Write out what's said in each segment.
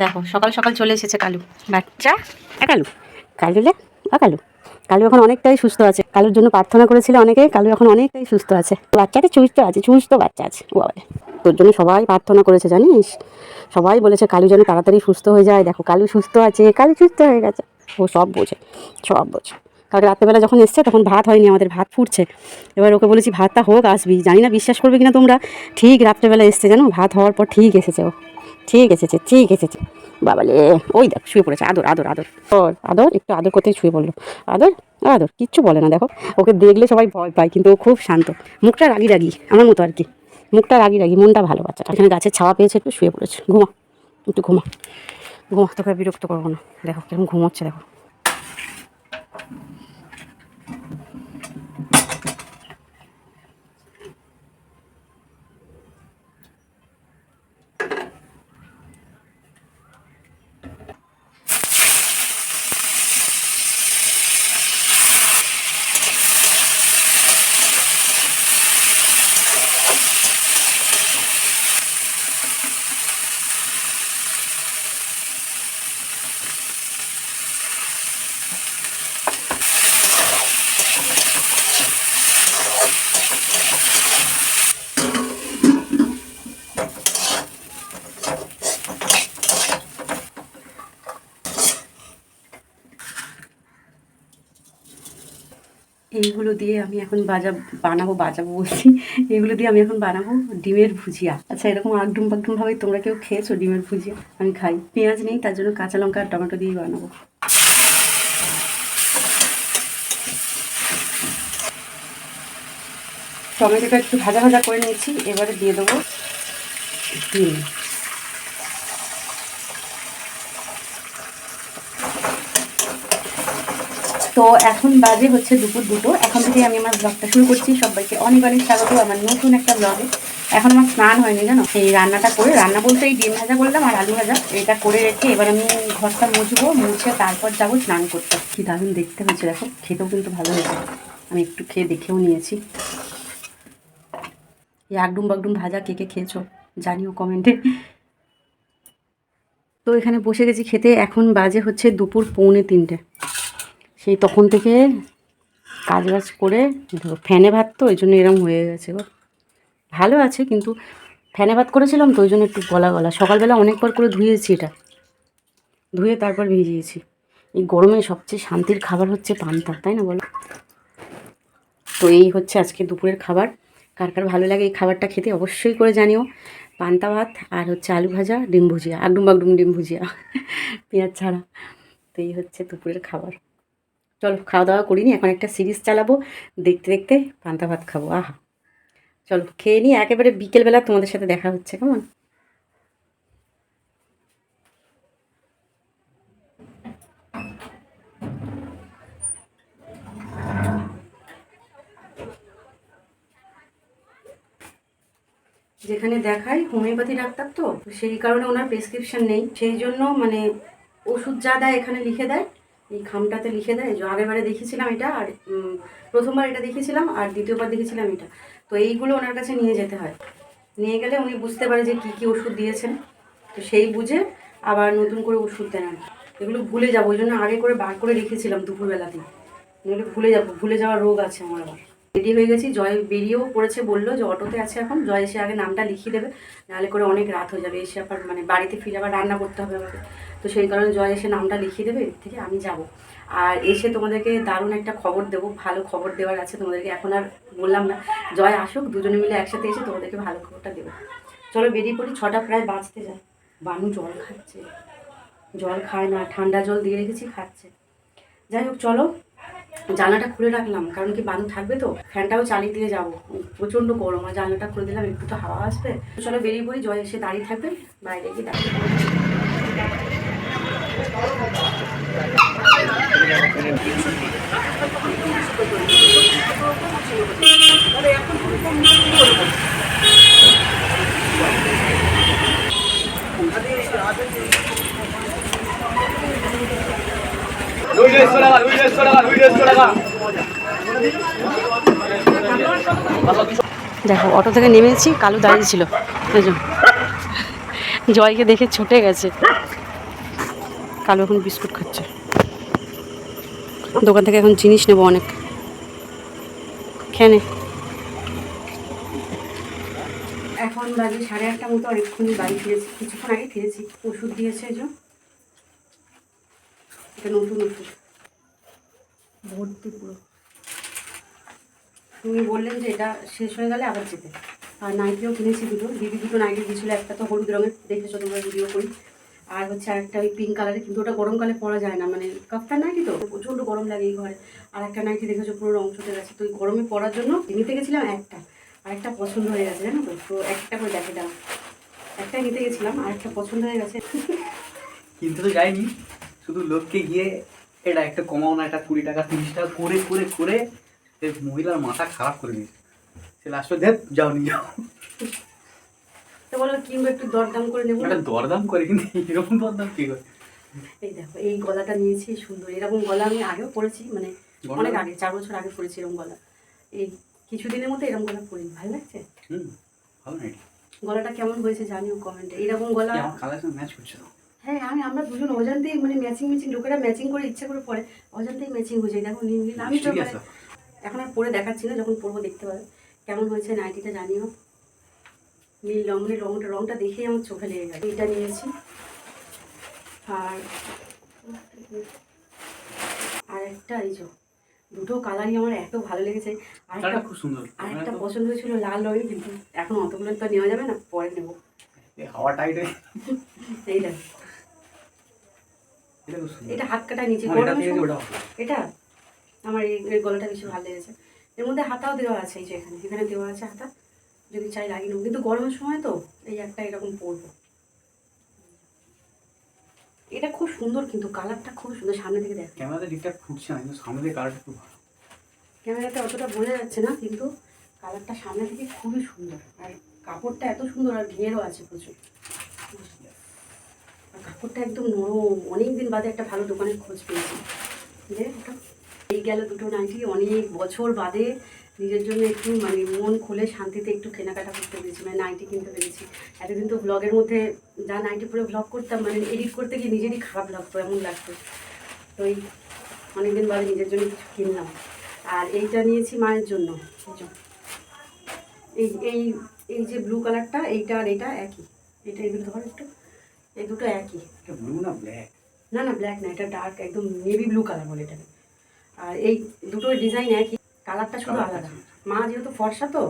দেখো, সকাল সকাল চলে এসেছে কালু। বাচ্চা। কালু। কালুলে আ কালু। কালু এখন অনেকটাই সুস্থ আছে। কালুর জন্য প্রার্থনা করেছিল অনেকে, কালু এখন অনেকটাই সুস্থ আছে। বাচ্চাটা সুস্থ আছে, সুস্থ বাচ্চা আছে ও বাবা তোর জন্য সবাই প্রার্থনা করেছে, জানিস? সবাই বলেছে কালু যেন তাড়াতাড়ি সুস্থ হয়ে যায়। দেখো, কালু সুস্থ আছে, কালু সুস্থ হয়ে গেছে। ও সব বোঝে সব বোঝে। কালকে রাত্রেবেলা যখন এসছে, তখন ভাত হয়নি, আমাদের ভাত ফুটছে। এবার ওকে বলেছি, ভাতটা হোক, আসবি। জানি না বিশ্বাস করবে কিনা তোমরা। ঠিক রাত্রেবেলা এসছে, জানো? ভাত হওয়ার পর ঠিক এসেছে ও। ঠিক এসেছে ঠিক এসেছে বাবালে, ওই দেখ, শুয়ে পড়েছে। আদর আদর আদর। আদর একটু আদর করতেই শুয়ে পড়ল। আদর আদর, কিচ্ছু বলে না, দেখো। ওকে দেখলে সবাই ভয় পায়, কিন্তু ও খুব শান্ত। মুখটা রাগি রাগি, আমার মতো আর কি। মুখটা রাগি রাগি, মনটা ভালো বাচ্চাটা এখানে গাছের ছাওয়া পেয়েছে, একটু শুয়ে পড়েছে। ঘুমা, একটু ঘুমা। ঘুমা, তোকে বিরক্ত করব না। দেখো কেমন ঘুমোচ্ছে দেখো এইগুলো দিয়ে আমি এখন বাজা, বানাবো, বাজাবো বলছি। এগুলো দিয়ে আমি এখন বানাবো ডিমের ভুজিয়া। আচ্ছা এরকম আগডুম বাগডুম ভাবে তোমরা কেউ খেয়েছো ডিমের ভুজিয়া? আমি খাই। পেঁয়াজ নেই, তার জন্য কাঁচা লঙ্কা আর টমেটো দিয়ে বানাবো। টমেটোটা একটু ভাজা ভাজা করে নিয়েছি, এবারে দিয়ে দেবো ডিম। তো এখন বাজে হচ্ছে দুপুর দুটো। এখন থেকে আমি আমার ব্লগটা শুরু করছি। সবাইকে অনেক অনেক স্বাগত আমার নতুন একটা ব্লগে এখন আমার স্নান হয়নি, জানো? এই রান্নাটা করে রান্না বলতে এই ডিম ভাজা করলাম আর আলু ভাজা। এটা করে রেখে এবার আমি ঘরটা মুছবো। মুছে তারপর যাব স্নান করতে। কি দারুণ দেখতে হয়েছে। দেখো, খেতেও কিন্তু ভালো হয়েছে। আমি একটু খেয়ে দেখেও নিয়েছি। এই আগডুম বাগডুম ভাজা কে কে খেয়েছো, জানিও কমেন্টে। তো এখানে বসে গেছি খেতে। এখন বাজে হচ্ছে দুপুর পৌনে তিনটে। সেই তখন থেকে কাজ বাজ করে ফ্যানে ভাত তো, ওই জন্য এরম হয়ে গেছে ভালো আছে, কিন্তু ফ্যানে ভাত করেছিলাম তো, ওই জন্য একটু গলা গলা। সকালবেলা অনেকবার করে ধুয়েছি এটা। ধুয়ে তারপর ভিজিয়েছি। এই গরমে সবচেয়ে শান্তির খাবার হচ্ছে পান্তা, তাই না বলো? তো এই হচ্ছে আজকে দুপুরের খাবার। কার কার ভালো লাগে এই খাবারটা খেতে অবশ্যই করে জানিও। পান্তা ভাত আর হচ্ছে আলু ভাজা, ডিম ভুজিয়া। আগডুম বাগডুম ডিম ভুজিয়া, পেঁয়াজ ছাড়া। তো এই হচ্ছে দুপুরের খাবার। চলো খাওয়া দাওয়া করিনি, এখন একটা সিরিজ চালাবো, দেখতে দেখতে পান্তা ভাত খাব, আহা। চলো খেয়ে নিই, একেবারে বিকেলবেলা তোমাদের সাথে দেখা হচ্ছে, কেমন? যেখানে দেখায় হোমিওপ্যাথি ডাক্তার তো, সেই কারণে ওনার প্রেসক্রিপশন নেই, সেই জন্য মানে ওষুধ যা দেয় এখানে লিখে দেয় এই খামটাতে লিখে দেয়, যে আগেরবারে দেখেছিলাম এটা আর প্রথমবার এটা দেখেছিলাম আর দ্বিতীয়বার দেখেছিলাম এটা। তো এইগুলো ওনার কাছে নিয়ে যেতে হয়। নিয়ে গেলে উনি বুঝতে পারে যে কী কী ওষুধ দিয়েছেন। তো সেই বুঝে আবার নতুন করে ওষুধ দেন এগুলো ভুলে যাব, ওই জন্য আগে করে বার করে রেখেছিলাম দুপুরবেলাতে এগুলো ভুলে যাব, ভুলে যাওয়ার রোগ আছে আমার আবার। রেডি হয়ে গেছি, জয় বেরিয়েও পড়েছে, বলল যে অটোতে আছে এখন। জয় এসে আগে নামটা লিখিয়ে দেবে, নাহলে করে অনেক রাত হয়ে যাবে। এসে আবার মানে বাড়িতে ফিরে আবার রান্না করতে হবে আমাকে। তো সেই কারণে জয় এসে নামটা লিখিয়ে দেবে থেকে আমি যাব। আর এসে তোমাদেরকে দারুণ একটা খবর দেবো, ভালো খবর দেওয়ার আছে তোমাদেরকে, এখন আর বললাম না। জয় আসুক, দুজনে মিলে একসাথে এসে তোমাদেরকে ভালো খবরটা দেবো। চলো বেরিয়ে পড়ি, ছটা প্রায় বাঁচতে যায়। বানু জল খাচ্ছে, জল খায় না, ঠান্ডা জল দিয়ে রেখেছি, খাচ্ছে। যাই হোক, চলো, জানলাটা খুলে রাখলাম, কারণ কি বানু থাকবে তো? ফ্যানটাও চালিয়ে দিয়ে যাব। প্রচণ্ড গরম, আর জানলাটা খুলে দিলাম, একটু তো হাওয়া আসবে। চলো বেরিয়ে পড়ি, জয় এসে দাঁড়িয়ে থাকবে, বাইরে গিয়ে দাঁড়িয়ে পড়ি। দুই দেড়শো টাকা দুই দেড়শো টাকা দুই দেড়শো টাকা দেখো, অটো থেকে নেমেছি কালু দাঁড়িয়ে ছিল। জয়কে দেখে ছুটে গেছে। কালো এখন বিস্কুট খাচ্ছে। দোকান থেকে এখন জিনিস নেব অনেক। খেয়ে এখন বাজে সাড়ে আটটা মতো, অনেকক্ষণই বাড়ি ফিরেছি। কিছুক্ষণ আগে ফিরেছি। ওষুধ দিয়েছে এটা নতুন ওষুধ। ভর্তি পুরো। উনি বললেন যে এটা শেষ হয়ে গেলে আবার যেতে আর নাইটিও কিনেছি দুটো, দিদি দুটো নাইটি দিয়েছিল, একটা তো হলুদ রঙের দেখেছ তোমরা ভিডিও করি। আর হচ্ছে আরেকটা ওই পিঙ্ক কালারের কিন্তু ওটা গরমকালে পরা যায় না মানে কাপটা নাইটি তো, প্রচণ্ড গরম লাগে এই ঘরে। আর একটা নাইটি দেখেছ, পুরো রং চটে গেছে। তো ওই গরমে পরার জন্য নিতে গেছিলাম একটা, আর একটা পছন্দ হয়ে গেছে, জানো তো? তো একটা করে দেখে দাও। একটা নিতে গেছিলাম, আর একটা পছন্দ হয়ে গেছে। কিনতে তো যাইনি, শুধু লোককে গিয়ে এটা একটা কমাও না, একটা কুড়ি টাকা, তিরিশ টাকা করে করে করে এই মহিলার মাথা খারাপ করে দিয়েছে। সে লাস্টে দেখ যাও নিয়ে যাও তো বলো কিনবো একটু দরদাম করে নেব একটা দরদাম করে কিন্তু এরকম দরদাম কি করে? এই দেখো এই গলাটা নিয়েছি সুন্দর। এরকম গলা আমি আগেও পরেছি মানে অনেক আগে চার বছর আগে পরেছি এরকম গলা। এই কিছুদিনের মধ্যে এরকম গলা পরি ভালো লাগছে? হুম ভালো না গলাটা কেমন হয়েছে জানিও কমেন্টে এরকম গলা ম্যাচ করছে হ্যাঁ আমি আমরা দুজন অজান্তেই মানে ম্যাচিং ম্যাচিং লোকেরা ম্যাচিং করে ইচ্ছা করে পরে অজান্তেই ম্যাচিং হয়ে যায়। দেখো নীল নীল আমি তো এখন আর পরে দেখাচ্ছি না যখন পরবো দেখতে পাবে কেমন হয়েছে নাইটিটা জানিও। নীল রঙ মানে রঙটা রঙটা দেখেই আমার চোখে লেগে গেছে। এটা নিয়েছি। আর আর একটা এই যে দুটো কালারই আমার এত ভালো লেগেছে। আরেকটা খুব সুন্দর। আর একটা তো- পছন্দ হয়েছিল লাল রঙের কিন্তু এখন অতগুলো তো নেওয়া যাবে না পরে নেব। এই হাওয়া টাইট হয়ে এটা হাত কাটা নিচে এটা? আমার এই গলাটা বেশি ভালো লেগেছে। এর মধ্যে হাতাও দেওয়া আছে এই যে এখানে। এখানে দেওয়া আছে হাতা। যদি চাই লাগিয়ে নেব। কিন্তু গরমের সময় তো এই একটা এরকম পরবো। এটা খুব সুন্দর কিন্তু কালারটা খুব সুন্দর। সামনে থেকে দেখ। ক্যামেরাতে দিকটা ফুটছে না কিন্তু সামনে থেকে কালারটা খুব ভালো। ক্যামেরাতে অতটা বোঝা যাচ্ছে না কিন্তু কালারটা সামনে থেকে খুবই সুন্দর। আর কাপড়টা এত সুন্দর আর ঘেরও আছে প্রচুর। আর কাপড়টা একদম নরম। অনেক দিন বাদে একটা ভালো দোকানের খোঁজ পেয়েছি। যে ওটা এই গেল দুটো নাইটি। অনেক বছর বাদে নিজের জন্য একটু মানে মন খুলে শান্তিতে একটু কেনাকাটা করতে পেরেছি মানে নাইটি কিনতে পেরেছি। এতদিন তো ব্লগের মধ্যে যা নাইটি পরে ব্লগ করতাম মানে এডিট করতে গিয়ে নিজেরই খারাপ লাগতো এমন লাগতো। তো এই অনেকদিন বাদে নিজের জন্য কিছু কিনলাম। আর এইটা নিয়েছি মায়ের জন্য এই এই এই যে ব্লু কালারটা এইটা আর এটা একই। এটা এই দুটো ধর একটু। এই দুটো একই। ব্লু না ব্ল্যাক না না ব্ল্যাক না এটা ডার্ক একদম নেভি ব্লু কালার বলে এটাকে। আর এই দুটোর ডিজাইন একই কালারটা শুধু আলাদা। মা যেহেতু ফর্সা তো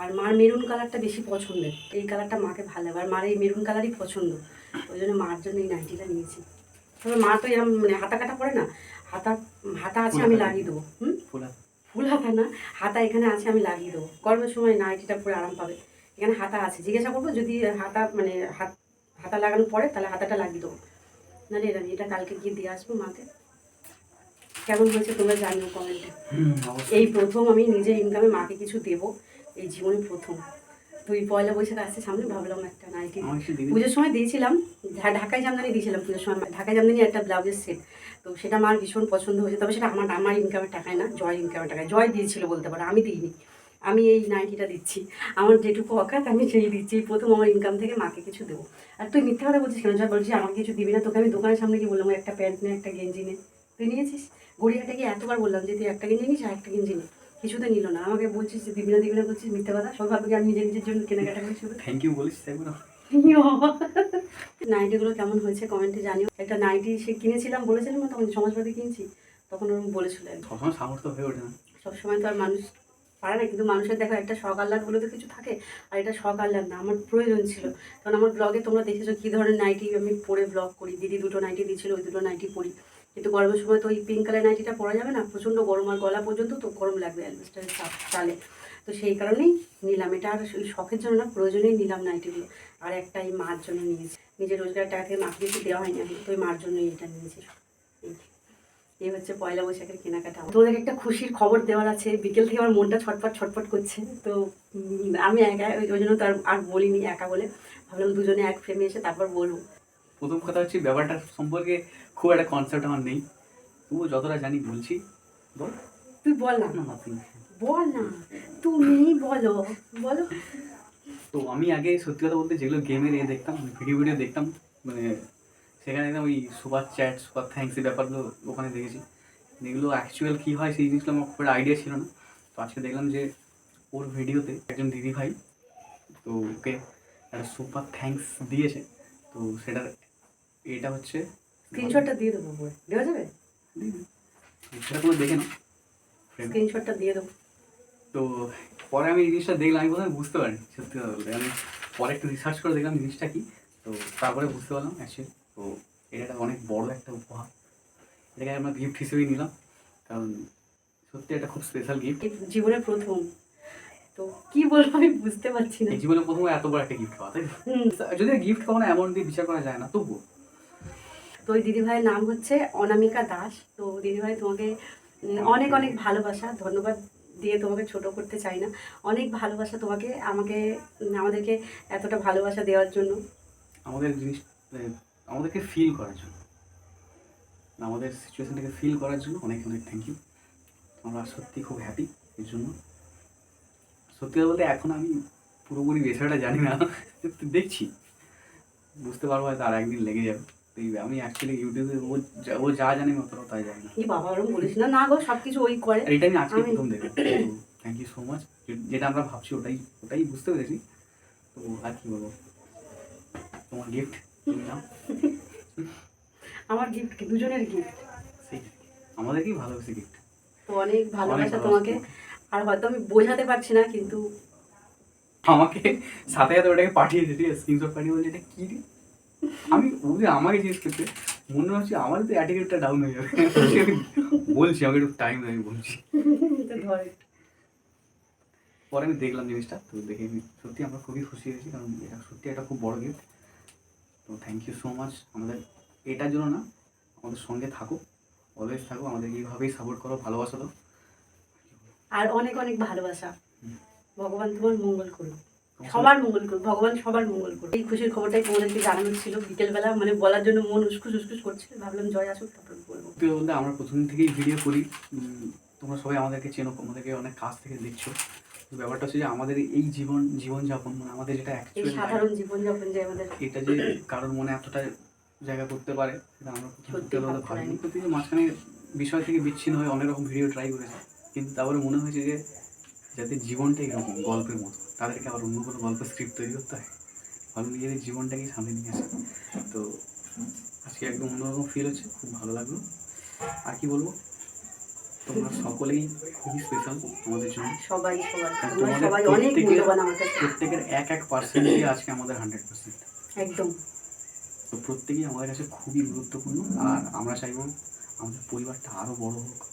আর মার মেরুন কালারটা বেশি পছন্দের। এই কালারটা মাকে ভালো লাগে আর মার এই মেরুন কালারই পছন্দ। ওই জন্য মার জন্য এই নাইটিটা নিয়েছি। তবে মা তো এরকম মানে হাতা কাটা পড়ে না হাতা হাতা আছে আমি লাগিয়ে দেবো হুম? ফুলা। ফুল হাতা না হাতা এখানে আছে আমি লাগিয়ে দেবো। গরমের সময় নাইটিটা পরে আরাম পাবে। এখানে হাতা আছে জিজ্ঞাসা করব যদি হাতা মানে হাত হাতা লাগানোর পরে তাহলে হাতাটা লাগিয়ে দেবো। নাহলে এটা এটা কালকে গিয়ে দিয়ে আসব মাকে। কেমন হয়েছে তোমরা জানিও কমেন্টে এই প্রথম আমি নিজের ইনকামে মাকে কিছু দেবো এই জীবনে প্রথম। তুই পয়লা বৈশাখ আসছে সামনে ভাবলাম একটা নাইটি পুজোর সময় দিয়েছিলাম ঢাকায় জামদানি দিয়েছিলাম পুজোর সময়। ঢাকায় জামদানি একটা ব্লাউজের সেট তো সেটা আমার ভীষণ পছন্দ হয়েছে তবে সেটা আমার আমার ইনকামের টাকায় না জয় ইনকামের টাকায়। জয় দিয়েছিল বলতে পারো আমি দিইনি। আমি এই নাইটিটা দিচ্ছি। আমার যেটুকু অকাত আমি সেই দিচ্ছি। এই প্রথম আমার ইনকাম থেকে মাকে কিছু দেবো। আর তুই মিথ্যা কথা বলছিস কেন? জয় বলছিস আমাকে কিছু দিবি না তোকে আমি দোকানের সামনে কি বললাম একটা প্যান্ট নে একটা গেঞ্জি নে। তুই নিয়েছিস? গড়িয়াহাটে গিয়ে এতবার বললাম যে তুই একটা গেঞ্জি নিস আর একটা গেঞ্জি নে। কিছুতে নিল না। আমাকে বলছিস যে দিবি না দিবি না বলছিস মিথ্যা কথা। সব ভাববে কি আমি নিজের নিজের জন্য কেনাকাটা করি শুধু থ্যাংক ইউ বলিস নাইটিগুলো কেমন হয়েছে কমেন্টে জানিও। একটা নাইটি সে কিনেছিলাম বলেছিলাম না তখন সমাজবাদী কিনছি? তখন ওরকম বলেছিল সবসময় সামর্থ্য হয়ে ওঠে না। সবসময় তো আর মানুষ পারে না কিন্তু মানুষের দেখো একটা শখ আহ্লাদ বলে তো কিছু থাকে আর এটা শখ আহ্লাদ না আমার প্রয়োজন ছিল। কারণ আমার ব্লগে তোমরা দেখেছ কী ধরনের নাইটি আমি পরে ব্লগ করি। দিদি দুটো নাইটি দিয়েছিল ওই দুটো নাইটি পরি। কিন্তু গরমের সময় তো ওই পিঙ্ক কালার নাইটিটা পরা যাবে না, প্রচণ্ড গরম আর গলা পর্যন্ত তো গরম লাগবে অ্যালবেস্টারের চাপ চালে তো সেই কারণেই নিলাম। এটা আর ওই শখের জন্য না, প্রয়োজনেই নিলাম নাইটিগুলো আর একটা এই মার জন্য নিয়েছি। নিজের রোজগার টাকা থেকে মাকে কিছু দেওয়া হয়নি, আমি তো ওই মার জন্যই এটা নিয়েছি। এই। হচ্ছে পয়লা বৈশাখের কেনাকাটা। তোমাদের একটা খুশির খবর দেওয়ার আছে। বিকেল থেকে আমার মনটা ছটফট ছটফট করছে। তো আমি একা, ওই জন্য তো আর আর বলিনি একা বলে। ভাবলাম দুজনে এক ফ্রেমে এসে তারপর বলব। প্রথম কথা হচ্ছে ব্যাপারটা সম্পর্কে খুব একটা কনসেপ্ট আমার নেই। তবুও যতটা জানি বলছি বল। তুই বল না। বল না। তুমি বলো বলো। তো আমি আগে সত্যি কথা বলতে যেগুলো গেমের এ দেখতাম ভিডিও ভিডিও দেখতাম মানে সেখানে দেখলাম ওই সুপার চ্যাট সুপার থ্যাঙ্কস এই ব্যাপারগুলো ওখানে দেখেছি। যেগুলো অ্যাকচুয়াল কী হয় সেই জিনিসগুলো আমার খুব একটা আইডিয়া ছিল না। তো আজকে দেখলাম যে ওর ভিডিওতে একজন দিদি ভাই তো ওকে একটা সুপার থ্যাঙ্কস দিয়েছে। তো সেটার এটা হচ্ছে স্ক্রিনশটটা দিয়ে দেবো বই। দেওয়া যাবে? সেটা তুমি দেখে নাও। স্ক্রিনশটটা দিয়ে দেবো। তো পরে আমি এই জিনিসটা দেখলাম আমি প্রথমে বুঝতে পারিনি সত্যি কথা বলতে। আমি পরে একটু রিসার্চ করে দেখলাম জিনিসটা কি। তো তারপরে বুঝতে পারলাম অ্যাকচুয়ালি তো এটা একটা অনেক বড় একটা উপহার। এটাকে আমরা গিফট হিসেবেই নিলাম কারণ সত্যি একটা খুব স্পেশাল গিফট জীবনের প্রথম। তো কি বলব আমি বুঝতে পারছি না। জীবনে প্রথমে এত বড় একটা গিফট পাওয়া তাই? যদি গিফট কখনো অ্যামাউন্ট দিয়ে বিচার করা যায় না তবুও। তো ওই দিদিভাইয়ের নাম হচ্ছে অনামিকা দাস। তো দিদিভাই তোমাকে অনেক অনেক ভালোবাসা ধন্যবাদ দিয়ে তোমাকে ছোট করতে চাই না। অনেক ভালোবাসা তোমাকে আমাকে আমাদেরকে এতটা ভালোবাসা দেওয়ার জন্য। আমাদের জিনিস আমাদেরকে ফিল করার জন্য। আমাদের সিচুয়েশনটাকে ফিল করার জন্য অনেক অনেক থ্যাংক ইউ আমরা সত্যি খুব হ্যাপি এর জন্য। সত্যি কথা বলতে এখন আমি পুরোপুরি বিষয়টা জানি না। দেখছি। বুঝতে পারব হয়তো আর একদিন লেগে যাবে। আমি অ্যাকচুয়ালি ইউটিউবে ও যা- ও যা জানে আমি অতটাও তাই জানি না। কি বাবা বলিস না না গো ওই করে। আর এটা আমি আজকে আমি- প্রথম দেখলাম। থ্যাংক ইউ সো মাচ যেটা আমরা ভাবছি ওটাই ওটাই বুঝতে পেরেছি। তো আর কি বলব? তোমার গিফট তুমি নাও। আমার গিফট কি? দুজনের গিফট সেই আমাদেরকেই ভালোবেসে গিফট তো অনেক ভালোবাসা ভালোবাসা তোমাকে। আর হয়তো আমি বোঝাতে পারছি না কিন্তু আমাকে সাথে সাথে ওটাকে পাঠিয়ে দিতে স্ক্রিনশট পাঠিয়ে বলছে এটা কি রে? আমি ওকে আমাকে জিজ্ঞেস করতে মনে হচ্ছে আমার তো অ্যাটিটিউডটা ডাউন হয়ে যাবে। বলছি আমাকে একটু টাইম আমি বলছি। পরে আমি দেখলাম জিনিসটা তো দেখে আমি সত্যি আমরা খুবই খুশি হয়েছি কারণ এটা সত্যি একটা খুব বড় গিফট তো থ্যাংক ইউ সো মাচ আমাদের এটার জন্য না আমাদের সঙ্গে থাকো অলওয়েজ থাকো আমাদের এইভাবেই সাপোর্ট করো ভালোবাসা দাও আর অনেক অনেক ভালোবাসা। ভগবান তোমার মঙ্গল করুক। সবার মঙ্গল করুক ভগবান সবার মঙ্গল করুক। এই খুশির খবরটাই তোমাদেরকে জানানোর ছিল বিকেলবেলা মানে বলার জন্য মন উস্কুস উস্কুস করছে। ভাবলাম জয় আসুক তারপর বলব। বলতে আমরা প্রথম থেকেই ভিডিও করি। তোমরা সবাই আমাদেরকে চেনো আমাদেরকে অনেক কাছ থেকে দেখছ। ব্যাপারটা হচ্ছে যে আমাদের এই জীবন জীবনযাপন মানে আমাদের যেটা অ্যাকচুয়াল সাধারণ জীবনযাপন যে আমাদের এটা যে কারোর মনে এতটা জায়গা করতে পারে সেটা আমরা প্রথম সত্যি সত্যি বলতে পারিনি। প্রতি মাঝখানে বিষয় থেকে বিচ্ছিন্ন হয়ে অনেক রকম ভিডিও ট্রাই করেছে। কিন্তু তারপরে মনে হয়েছে যে যাতে জীবনটা এরকম গল্পের মতো। তাদেরকে আবার অন্য কোনো গল্পের স্ক্রিপ্ট তৈরি করতে হয়? ভালো নিজেদের জীবনটাকেই সামনে নিয়ে আসে। তো আজকে একদম অন্যরকম ফিল হচ্ছে খুব ভালো লাগল। আর কি বলব? তোমরা সকলেই খুবই স্পেশাল আমাদের জন্য। সবাই প্রত্যেকের- প্রত্যেকের এক এক পার্সেন্টই আজকে আমাদের হান্ড্রেড পার্সেন্ট একদম। তো প্রত্যেকেই আমাদের কাছে খুবই গুরুত্বপূর্ণ। আর আমরা চাইব আমাদের পরিবারটা আরও বড় হোক।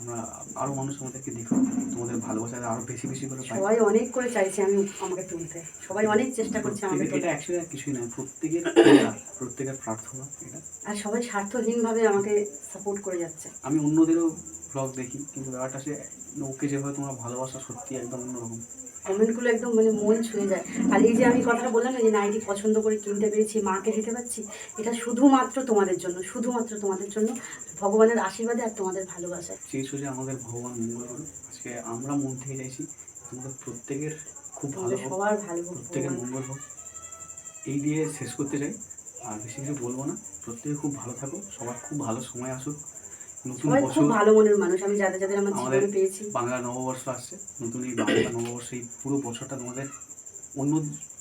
আমরা আরও মানুষ আমাদেরকে দেখো তোমাদের ভালোবাসা আরও বেশি বেশি করে সবাই অনেক করে চাইছে আমি আমাকে তুলতে। সবাই অনেক চেষ্টা করছে আমাকে এটা অ্যাকচুয়ালি আর কিছুই না প্রত্যেকের প্রত্যেকের প্রার্থনা এটা। আর সবাই স্বার্থহীনভাবে আমাকে সাপোর্ট করে যাচ্ছে। আমি অন্যদেরও ব্লগ দেখি কিন্তু ব্যাপারটা সে ওকে যেভাবে তোমার ভালোবাসা সত্যি একদম অন্যরকম। কমেন্টগুলো একদম মানে মন ছুঁয়ে যায়। আর এই যে আমি কথা বললাম না যে নাইটি পছন্দ করে কিনতে পেরেছি মাকে দিতে পারছি এটা শুধুমাত্র তোমাদের জন্য শুধুমাত্র তোমাদের জন্য। ভগবানের আশীর্বাদে আর তোমাদের ভালোবাসায় চেয়েছো যে আমাদের ভগবান মঙ্গল করুক আজকে আমরা মন থেকে চাইছি তোমাদের প্রত্যেকের খুব ভালো সবার ভালো প্রত্যেকের মঙ্গল হোক। এই দিয়ে শেষ করতে চাই। আর বেশি কিছু বলব না। প্রত্যেকে খুব ভালো থাকো সবার খুব ভালো সময় আসুক। নতুন বছর খুব ভালো মনের মানুষ আমি যাদের যাদের আমার জীবনে পেয়েছি। বাংলা নববর্ষ আসছে নতুন এই বাংলা নববর্ষ এই পুরো বছরটা তোমাদের অন্য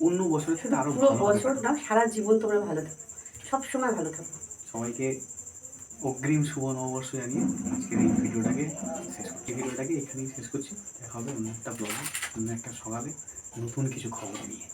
অন্য বছরের থেকে আরও পুরো বছর না সারা জীবন তোমরা ভালো থাকো সব সময় ভালো থাকো। সবাইকে অগ্রিম শুভ নববর্ষ জানিয়ে আজকের এই ভিডিওটাকে শেষ করছি। ভিডিওটাকে এখানেই শেষ করছি। দেখা হবে অন্য একটা ব্লগে অন্য একটা সকালে নতুন কিছু খবর নিয়ে।